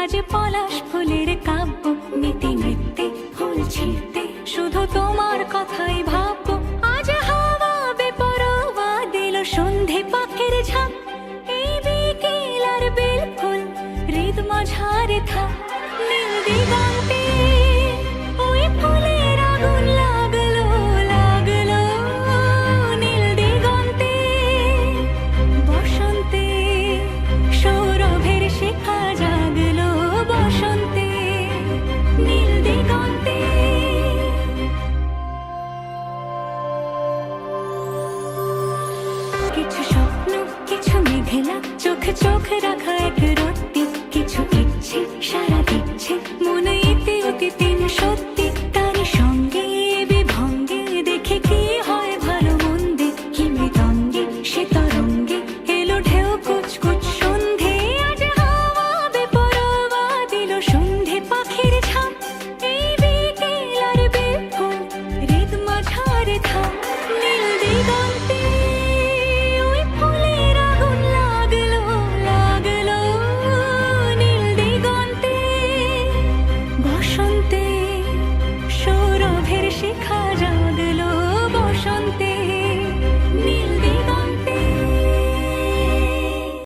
আজ পলাশ ফুলের কাব্য, নীতি নৃত্যে ফুল ছিঁড়তে। শুধু তোমার কথাই ভাববো, আজ হাওয়া বেপরোয়া দিল সন্ধে পাখির ঝাঁক এই বিকেল আর বেল ফুল হৃদ মাঝারে থাক। নীল দিগা কিছু স্বপ্ন, কিছু মেঘেলা চোখে চোখ রাখা এক রত্তি কিছু ইচ্ছে, সারা দিচ্ছে মনে ইতি অতীতি সত্যি।